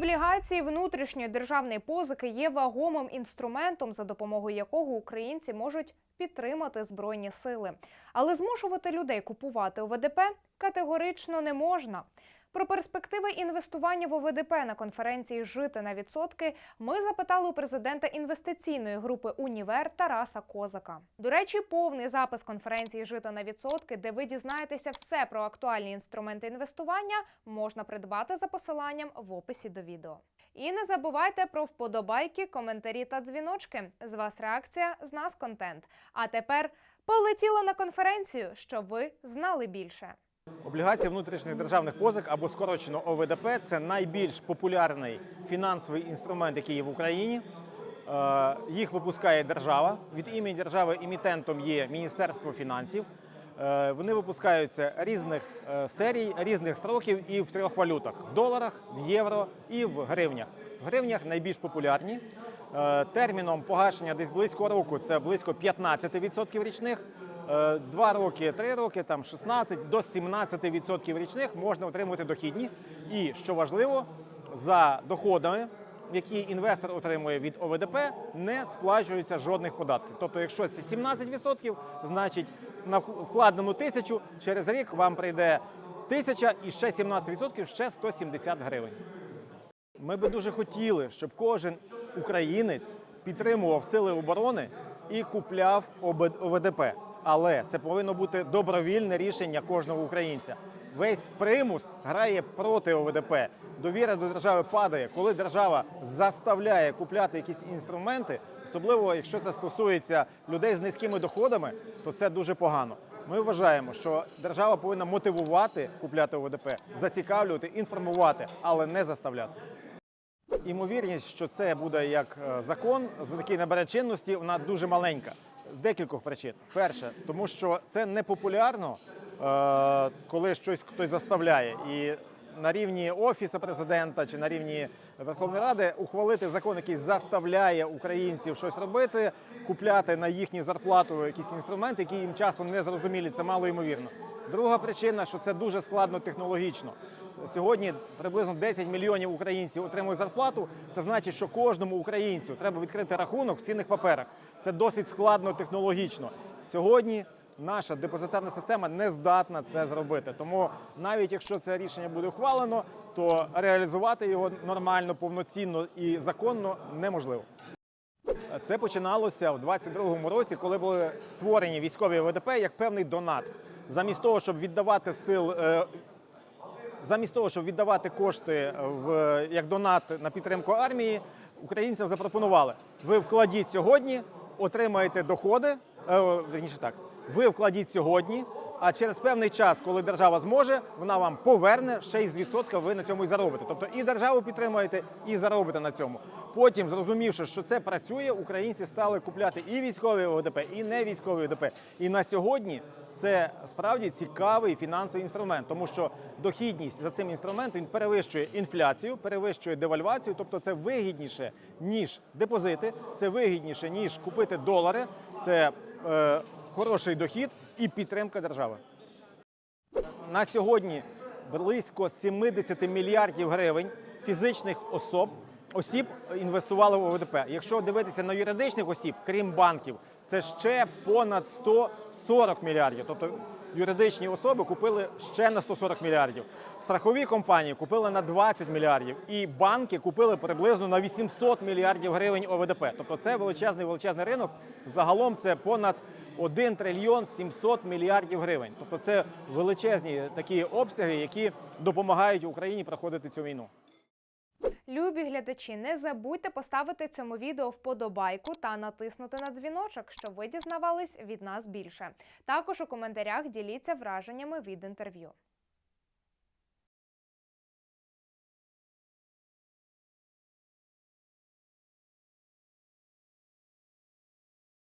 Облігації внутрішньої державної позики є вагомим інструментом, за допомогою якого українці можуть підтримати збройні сили. Але змушувати людей купувати ОВДП категорично не можна. Про перспективи інвестування в ОВДП на конференції Жити на відсотки ми запитали у президента інвестиційної групи Універ Тараса Козака. До речі, повний запис конференції Жити на відсотки, де ви дізнаєтеся все про актуальні інструменти інвестування, можна придбати за посиланням в описі до відео. І не забувайте про вподобайки, коментарі та дзвіночки. З вас реакція, з нас контент. А тепер полетіли на конференцію, щоб ви знали більше. Облігації внутрішніх державних позик або скорочено ОВДП це найбільш популярний фінансовий інструмент, який є в Україні. Е, Їх випускає держава. Від імені держави емітентом є Міністерство фінансів. Е, Вони випускаються різних е, серій, різних строків і в трьох валютах: в доларах, в євро і в гривнях. В гривнях найбільш популярні. Терміном погашення десь близько року це близько 15% річних. Е, Два роки, три роки, там 16 до 17% річних можна отримувати дохідність. І що важливо, за доходами, які інвестор отримує від ОВДП, не сплачується жодних податків. Тобто, якщо це 17%, значить на вкладену тисячу через рік вам прийде тисяча і ще 17% ще 170 гривень. Ми би дуже хотіли, щоб кожен українець підтримував сили оборони і купляв ОВДП. Але це повинно бути добровільне рішення кожного українця. Весь примус грає проти ОВДП. Довіра до держави падає, коли держава заставляє купляти якісь інструменти, особливо якщо це стосується людей з низькими доходами, то це дуже погано. Ми вважаємо, що держава повинна мотивувати купляти ОВДП, зацікавлювати, інформувати, але не заставляти. Імовірність, що це буде як е, закон, який набере чинності, вона дуже маленька. З декількох причин. Перше, тому що це не популярно, е, коли щось хтось заставляє. І на рівні офісу президента чи на рівні Верховної Ради ухвалити закон, який заставляє українців щось робити, купляти на їхню зарплату якісь інструменти, які їм часто не зрозумілі. Це мало ймовірно. Друга причина, що це дуже складно технологічно. Сьогодні приблизно 10 мільйонів українців отримують зарплату. Це значить, що кожному українцю треба відкрити рахунок в цінних паперах. Це досить складно технологічно. Сьогодні наша депозитарна система не здатна це зробити. Тому навіть якщо це рішення буде ухвалено, то реалізувати його нормально, повноцінно і законно неможливо. Це починалося в 22-му році, коли були створені військові ВДП як певний донат. Замість того, щоб віддавати сил, е, замість того, щоб віддавати кошти в як донат на підтримку армії, українцям запропонували: ви вкладіть сьогодні, отримаєте доходи. е, о, так, ви вкладіть сьогодні. А через певний час, коли держава зможе, вона вам поверне ще й з відсотка. Ви на цьому і заробите. Тобто і державу підтримуєте, і заробите на цьому. Потім, зрозумівши, що це працює, українці стали купляти і військові ОВДП, і не військові ОВДП. І на сьогодні це справді цікавий фінансовий інструмент, тому що дохідність за цим інструментом перевищує інфляцію, перевищує девальвацію. Тобто це вигідніше ніж депозити, це вигідніше ніж купити долари. Це е, хороший дохід і підтримка держави. На сьогодні близько 70 мільярдів гривень фізичних особ осіб інвестували в ОВДП. Якщо дивитися на юридичних осіб, крім банків, це ще понад 140 мільярдів. Тобто юридичні особи купили ще на 140 мільярдів. Страхові компанії купили на 20 мільярдів, і банки купили приблизно на 800 мільярдів гривень ОВДП. Тобто це величезний величезний ринок. Загалом це понад 1 трильйон 700 мільярдів гривень. Тобто це величезні такі обсяги, які допомагають Україні проходити цю війну. Любі глядачі, не забудьте поставити цьому відео вподобайку та натиснути на дзвіночок, щоб ви дізнавались від нас більше. Також у коментарях діліться враженнями від інтерв'ю.